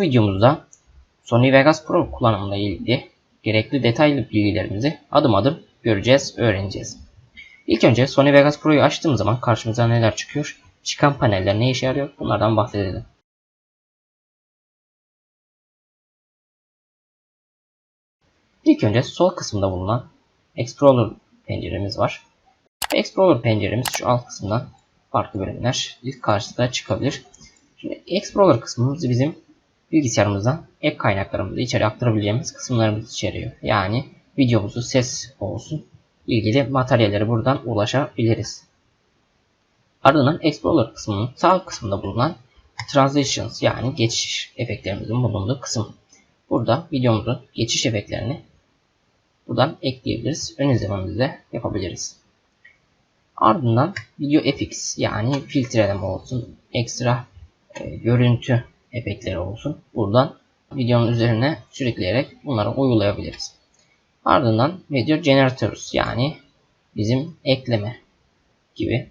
Bu videomuzda Sony Vegas Pro kullanımıyla ilgili gerekli detaylı bilgilerimizi adım adım göreceğiz, öğreneceğiz. İlk önce Sony Vegas Pro'yu açtığım zaman karşımıza neler çıkıyor? Çıkan paneller ne işe yarıyor? Bunlardan bahsedelim. İlk önce sol kısımda bulunan Explorer penceremiz var. Explorer penceremiz şu alt kısımdan farklı bölümler ilk karşısına çıkabilir. Şimdi Explorer kısmımız bizim bilgisayarımızdan app kaynaklarımızı içeri aktarabileceğimiz kısımlarımızı içeriyor. Yani videomuzu ses olsun ilgili materyalleri buradan ulaşabiliriz. Ardından Explorer kısmının sağ kısmında bulunan Transitions yani geçiş efektlerimizin bulunduğu kısım. Burada videomuzun geçiş efektlerini buradan ekleyebiliriz. Ön izlememizde yapabiliriz. Ardından Video FX yani filtreleme olsun, ekstra e, görüntü efektleri olsun. Buradan videonun üzerine sürükleyerek bunları uygulayabiliriz. Ardından Video Generators yani bizim ekleme gibi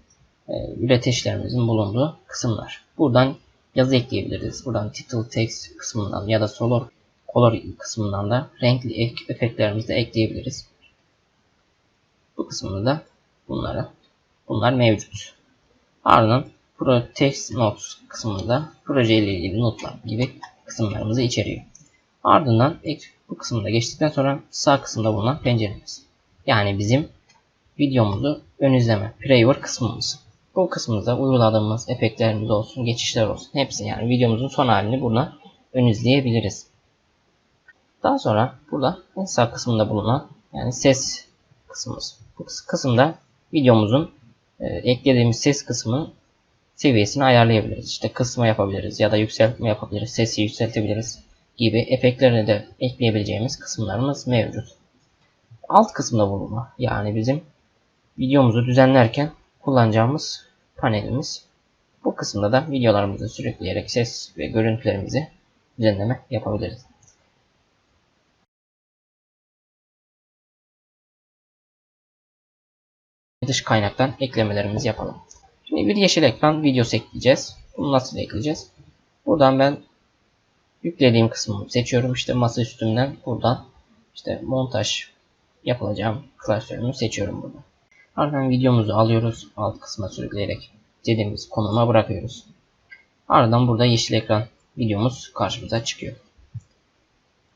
e, üretişlerimizin bulunduğu kısımlar. Buradan yazı ekleyebiliriz. Buradan title text kısmından ya da color, color kısmından da renkli efektlerimizi de ekleyebiliriz. Bu kısmında da bunları bunlar mevcut. Ardından Pro Text Notes kısmında proje ile ilgili notlar gibi kısımlarımızı içeriyor. Ardından bu kısımda geçtikten sonra sağ kısımda bulunan penceremiz. Yani bizim videomuzu ön izleme, preview kısmımız. Bu kısmımızda uyguladığımız efektlerimiz olsun, geçişler olsun. Hepsi yani videomuzun son halini buradan ön izleyebiliriz. Daha sonra burada en sağ kısmında bulunan yani ses kısmımız. Bu kısımda videomuzun e, eklediğimiz ses kısmı seviyesini ayarlayabiliriz. İşte kısma yapabiliriz ya da yükseltme yapabiliriz. Sesi yükseltebiliriz gibi efektlerini de ekleyebileceğimiz kısımlarımız mevcut. Alt kısımda bulunma yani bizim videomuzu düzenlerken kullanacağımız panelimiz. Bu kısımda da videolarımızı sürükleyerek ses ve görüntülerimizi düzenleme yapabiliriz. Dış kaynaktan eklemelerimizi yapalım. Şimdi bir yeşil ekran videosu ekleyeceğiz. Bunu nasıl ekleyeceğiz? Buradan ben yüklediğim kısmı seçiyorum. İşte masa üstünden buradan işte montaj yapılacağım klasörümü seçiyorum burada. Ardından videomuzu alıyoruz. Alt kısma sürükleyerek istediğimiz konuma bırakıyoruz. Ardından burada yeşil ekran videomuz karşımıza çıkıyor.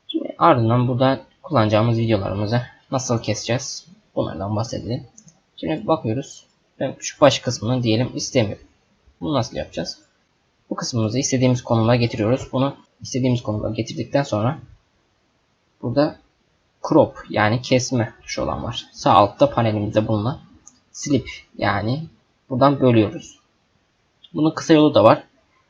Şimdi ardından burada kullanacağımız videolarımızı nasıl keseceğiz? Bunlardan bahsedelim. Şimdi bakıyoruz. Ben şu baş kısmını diyelim istemiyorum. Bunu nasıl yapacağız? Bu kısmımızı istediğimiz konuma getiriyoruz. Bunu istediğimiz konuma getirdikten sonra burada crop yani kesme tuşu olan var. Sağ altta panelimizde bulunan slip yani buradan bölüyoruz. Bunun kısa yolu da var.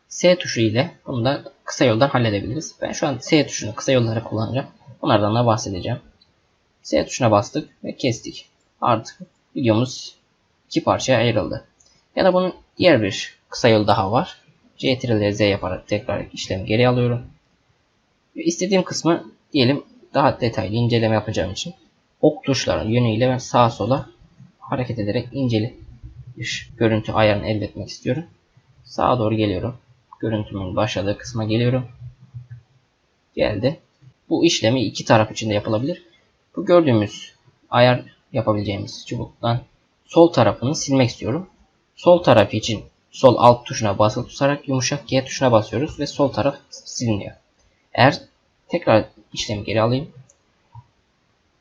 S tuşu ile bunu da kısa yoldan halledebiliriz. Ben şu an S tuşunu kısa yollara kullanacağım. Onlardan da bahsedeceğim. S tuşuna bastık ve kestik. Artık videomuz iki parçaya ayrıldı. Ya da bunun diğer bir kısa yolu daha var. Ctrl Z yaparak tekrar işlemi geri alıyorum. İstediğim kısmı diyelim daha detaylı inceleme yapacağım için ok tuşların yönüyle ben sağa sola hareket ederek inceli bir görüntü ayarını elde etmek istiyorum. Sağa doğru geliyorum. Görüntümün başladığı kısma geliyorum. Geldi. Bu işlemi iki taraf için de yapılabilir. Bu gördüğümüz ayar yapabileceğimiz çubuktan sol tarafını silmek istiyorum. Sol tarafı için sol alt tuşuna basılı tutarak yumuşak G tuşuna basıyoruz ve sol taraf siliniyor. Eğer tekrar işlemi geri alayım.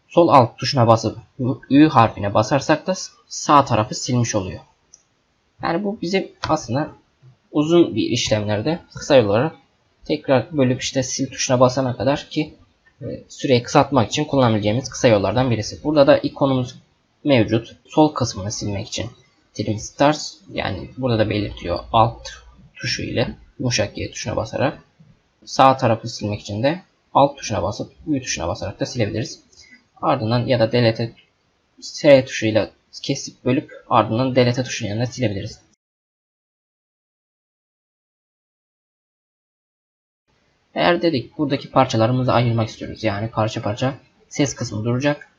Sol alt tuşuna basıp Ü harfine basarsak da sağ tarafı silmiş oluyor. Yani bu bize aslında uzun bir işlemlerde kısa olarak tekrar bölüp işte sil tuşuna basana kadar ki e, süreyi kısaltmak için kullanabileceğimiz kısa yollardan birisi. Burada da ikonumuz mevcut. Sol kısmını silmek için trim stars yani burada da belirtiyor alt tuşu ile yumuşak G tuşuna basarak sağ tarafı silmek için de alt tuşuna basıp Ü tuşuna basarak da silebiliriz. Ardından ya da delete S tuşuyla kesip bölüp ardından delete tuşunun yanına silebiliriz. Eğer dedik buradaki parçalarımızı ayırmak istiyoruz. Yani parça parça ses kısmı duracak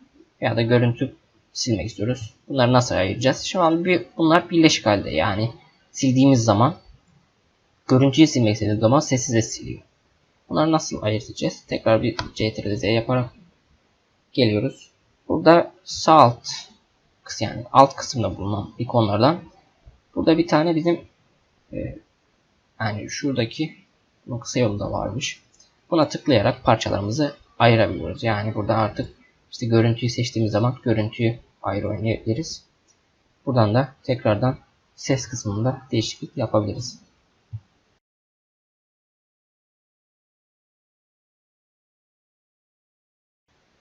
ya da görüntü silmek istiyoruz. Bunları nasıl ayıracağız? An bir, bunlar birleşik halde. Yani sildiğimiz zaman görüntüyü silmek istediğimiz zaman sesi de siliyor. Bunları nasıl ayırt edeceğiz? Tekrar bir CTRL Z yaparak geliyoruz. Burada sağ alt yani alt kısımda bulunan ikonlardan burada bir tane bizim e, yani şuradaki kısa yolda varmış. Buna tıklayarak parçalarımızı ayırabiliyoruz. Yani burada artık işte görüntüyü seçtiğimiz zaman görüntüyü ayrı oynayabiliriz. Buradan da tekrardan ses kısmında değişiklik yapabiliriz.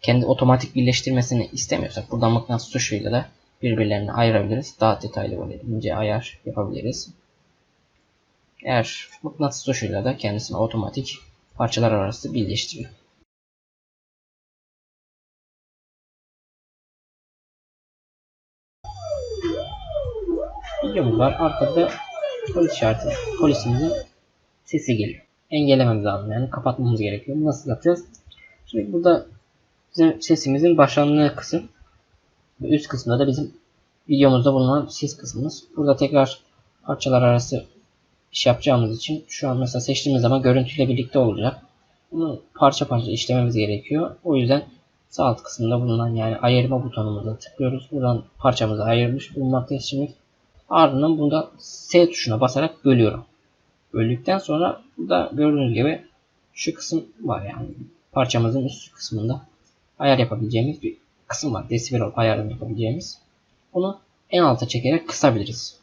Kendi otomatik birleştirmesini istemiyorsak buradan mıknatıs tuşuyla da birbirlerini ayırabiliriz. Daha detaylı böyle ince ayar yapabiliriz. Eğer mıknatıs tuşuyla da kendisini otomatik parçalar arası birleştiriyor. Videomuz var. Arkada polis işareti. Polisimizin sesi geliyor. Engellememiz lazım. Yani kapatmamız gerekiyor. Bunu nasıl yapacağız? Şimdi burada bizim sesimizin başlandığı kısım. Üst kısımda da bizim videomuzda bulunan ses kısmımız. Burada tekrar parçalar arası iş yapacağımız için şu an mesela seçtiğimiz zaman görüntüyle birlikte olacak. Bunu parça parça işlememiz gerekiyor. O yüzden sağ alt kısmında bulunan yani ayırma butonumuza tıklıyoruz. Buradan parçamızı ayırmış bulunmaktayız şimdi. Ardından bunda S tuşuna basarak bölüyorum. Böldükten sonra burada gördüğünüz gibi şu kısım var yani parçamızın üst kısmında ayar yapabileceğimiz bir kısım var. Desibel ayarını yapabileceğimiz. Bunu en alta çekerek kısabiliriz.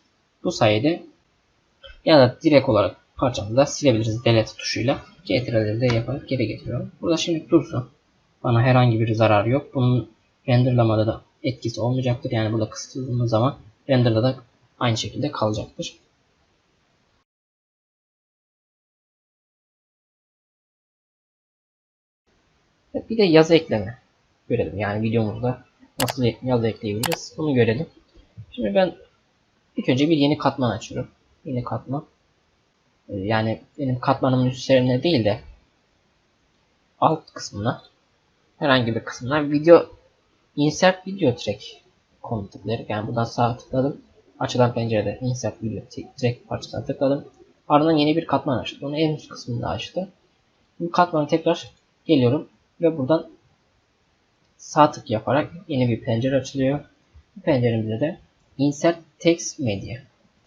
Bu sayede ya da direkt olarak parçamızı da silebiliriz delete tuşuyla. CTRL'de de yaparak geri getiriyorum. Burada şimdi dursun. Bana herhangi bir zarar yok. Bunun renderlamada da etkisi olmayacaktır. Yani burada kıstığımız zaman renderda da aynı şekilde kalacaktır. Bir de yazı ekleme görelim. Yani videomuzda nasıl yazı ekleyebiliriz bunu görelim. Şimdi ben ilk önce bir yeni katman açıyorum. Yeni katman. Ee, yani benim katmanımın üzerine değil de alt kısmına herhangi bir kısmına video insert video track tıklayarak yani buradan sağ tıkladım. Açılan pencerede insert video track parçasına tıkladım. Ardından yeni bir katman açtı. Onu en üst kısmında açtı. Bu katmanı tekrar geliyorum ve buradan sağ tık yaparak yeni bir pencere açılıyor. Bu penceremizde de insert text media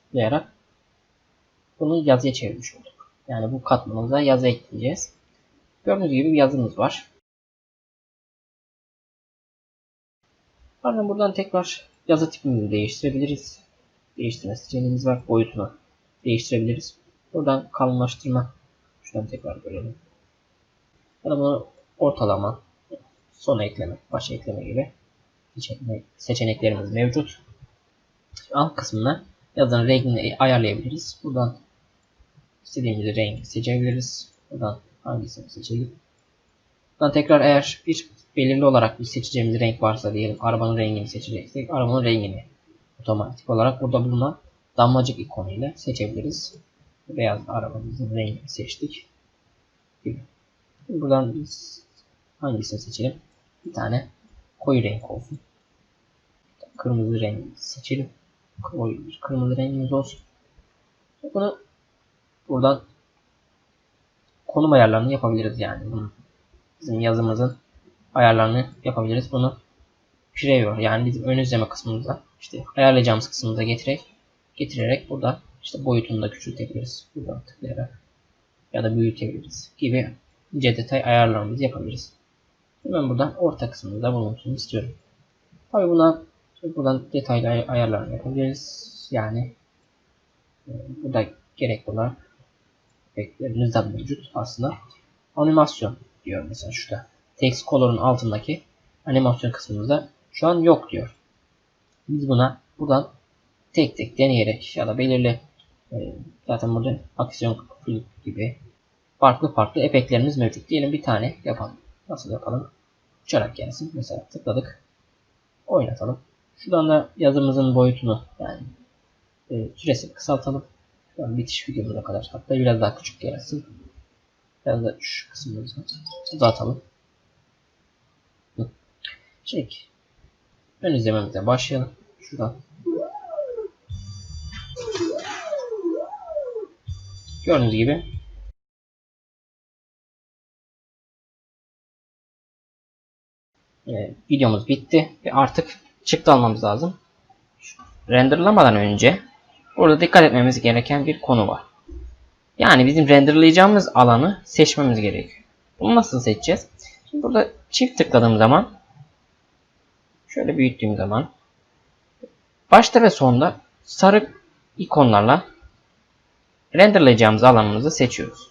tıklayarak bunu yazıya çevirmiş olduk. Yani bu katmanımıza yazı ekleyeceğiz. Gördüğünüz gibi bir yazımız var. Ardından buradan tekrar yazı tipimizi değiştirebiliriz. Değiştirme seçeneğimiz var. Boyutunu değiştirebiliriz. Buradan kalınlaştırma. Şuradan tekrar görelim. Ya da bunu ortalama, son ekleme, baş ekleme gibi seçeneklerimiz mevcut. Alt kısmına yazının rengini ayarlayabiliriz. Buradan istediğimiz rengi seçebiliriz. Buradan hangisini seçelim. Buradan tekrar eğer bir belirli olarak bir seçeceğimiz renk varsa diyelim arabanın rengini seçeceksek arabanın rengini otomatik olarak burada bulunan damlacık ikonu ile seçebiliriz. Beyaz arabamızın rengini seçtik. Buradan biz hangisini seçelim? Bir tane koyu renk olsun. Kırmızı rengi seçelim. Koyu bir kırmızı rengimiz olsun. Bunu buradan konum ayarlarını yapabiliriz yani. Bizim yazımızın ayarlarını yapabiliriz. Bunu preview yani bizim ön izleme kısmımıza işte ayarlayacağımız kısmımıza getirerek getirerek burada işte boyutunu da küçültebiliriz. Buradan tıklayarak ya da büyütebiliriz gibi ince detay ayarlarımızı yapabiliriz. Ben buradan orta kısmında bulunsun istiyorum. Tabi buna buradan detaylı ayarlarını yapabiliriz. Yani e, burada gerekli olarak efektlerimiz de mevcut aslında. Animasyon diyor mesela şurada. Text color'un altındaki animasyon kısmımızda şu an yok diyor. Biz buna buradan tek tek deneyerek ya da belirli e, zaten burada aksiyon gibi farklı farklı efektlerimiz mevcut. Diyelim bir tane yapalım. Nasıl yapalım? Uçarak gelsin. Mesela tıkladık. Oynatalım. Şuradan da yazımızın boyutunu yani e, süresini kısaltalım. Şu bitiş videomuza kadar. Hatta biraz daha küçük gelsin. Biraz da şu kısmımızı uzatalım. Çek. Ön izlememize başlayalım. Şuradan. Gördüğünüz gibi videomuz bitti ve artık çıktı almamız lazım. Renderlamadan önce burada dikkat etmemiz gereken bir konu var. Yani bizim renderlayacağımız alanı seçmemiz gerekiyor. Bunu nasıl seçeceğiz? Şimdi burada çift tıkladığım zaman şöyle büyüttüğüm zaman başta ve sonda sarı ikonlarla renderlayacağımız alanımızı seçiyoruz.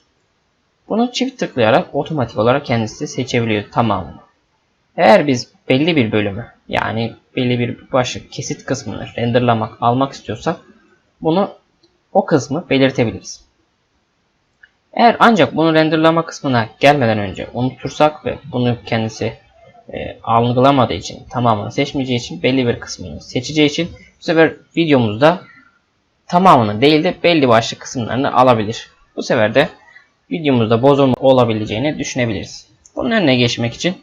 Bunu çift tıklayarak otomatik olarak kendisi seçebiliyor tamamını. Eğer biz belli bir bölümü yani belli bir başlık kesit kısmını renderlamak almak istiyorsak bunu o kısmı belirtebiliriz. Eğer ancak bunu renderlama kısmına gelmeden önce unutursak ve bunu kendisi e, algılamadığı için tamamını seçmeyeceği için belli bir kısmını seçeceği için bu sefer videomuzda tamamını değil de belli başlı kısımlarını alabilir. Bu sefer de videomuzda bozulma olabileceğini düşünebiliriz. Bunun önüne geçmek için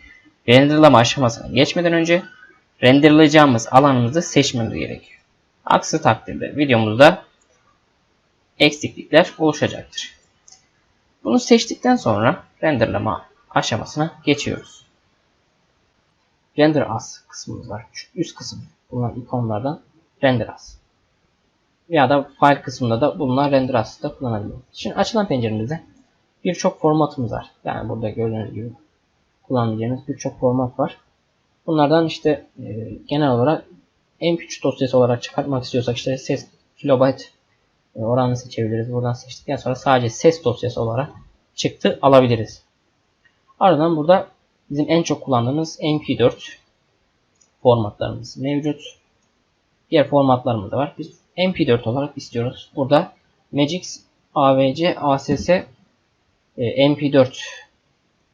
renderlama aşamasına geçmeden önce renderlayacağımız alanımızı seçmemiz gerekiyor. Aksi takdirde videomuzda eksiklikler oluşacaktır. Bunu seçtikten sonra renderlama aşamasına geçiyoruz. Render as kısmımız var. Şu üst kısım bulunan ikonlardan render as. Ya da file kısmında da bulunan render as'ı da kullanabiliriz. Şimdi açılan penceremizde birçok formatımız var. Yani burada gördüğünüz gibi kullanacağımız birçok format var. Bunlardan işte e, genel olarak MP3 dosyası olarak çıkartmak istiyorsak işte ses kilobayt e, oranını seçebiliriz. Buradan seçtikten sonra sadece ses dosyası olarak çıktı alabiliriz. Ardından burada bizim en çok kullandığımız MP4 formatlarımız mevcut. Diğer formatlarımız da var. Biz MP4 olarak istiyoruz. Burada Magix AVC ASS e, MP4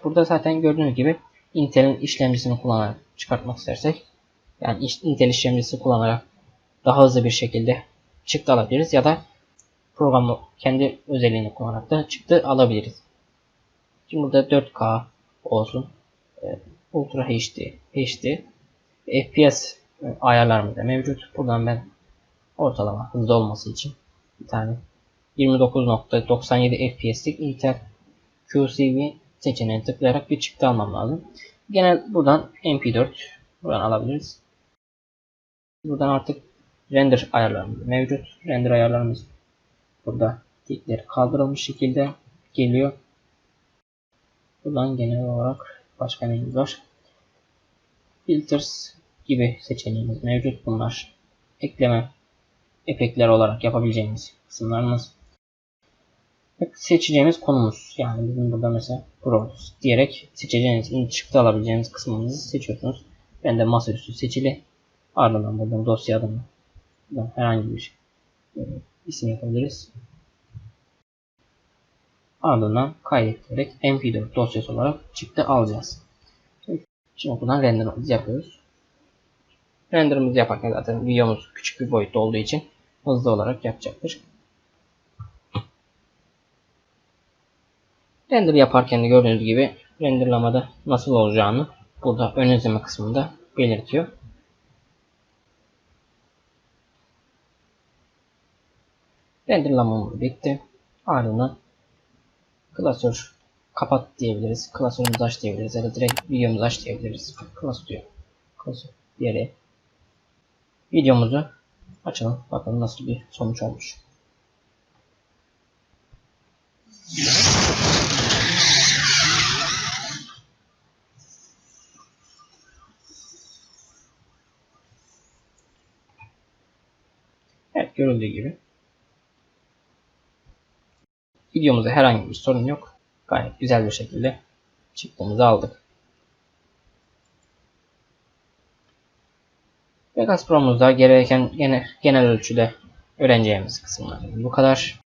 Burada zaten gördüğünüz gibi Intel'in işlemcisini kullanarak çıkartmak istersek yani Intel işlemcisi kullanarak daha hızlı bir şekilde çıktı alabiliriz ya da programı kendi özelliğini kullanarak da çıktı alabiliriz. Şimdi burada 4K olsun. E, Ultra HD, HD, FPS ayarlarımız da mevcut. Buradan ben ortalama hızlı olması için bir tane 29.97 FPS'lik Intel QCV seçeneğine tıklayarak bir çıktı almam lazım. Genel buradan MP4 buradan alabiliriz. Buradan artık render ayarlarımız mevcut. Render ayarlarımız burada tikleri kaldırılmış şekilde geliyor. Buradan genel olarak başka neyimiz var? Filters gibi seçeneğimiz mevcut. Bunlar ekleme efektler olarak yapabileceğimiz kısımlarımız. Seçeceğimiz konumuz. Yani bizim burada mesela Browse diyerek seçeceğiniz çıktı alabileceğiniz kısmınızı seçiyorsunuz. Ben de masaüstü seçili. Ardından buradan dosya adını herhangi bir e, isim yapabiliriz. Ardından kaydettirerek mp4 dosyası olarak çıktı alacağız. Şimdi buradan renderimizi yapıyoruz. Renderimizi yaparken zaten videomuz küçük bir boyutta olduğu için hızlı olarak yapacaktır. Render yaparken de gördüğünüz gibi renderlamada nasıl olacağını burada ön izleme kısmında belirtiyor. Renderlamamız bitti. Ardından klasör kapat diyebiliriz. Klasörümüzü aç diyebiliriz. Ya da direkt videomuzu aç diyebiliriz. Klasör diyor. Klasör diğeri. Videomuzu açalım. Bakalım nasıl bir sonuç olmuş. Evet görüldüğü gibi. Videomuzda herhangi bir sorun yok. Gayet güzel bir şekilde çıktığımızı aldık. Vegas Pro'muzda gereken genel, genel ölçüde öğreneceğimiz kısımlar bu kadar.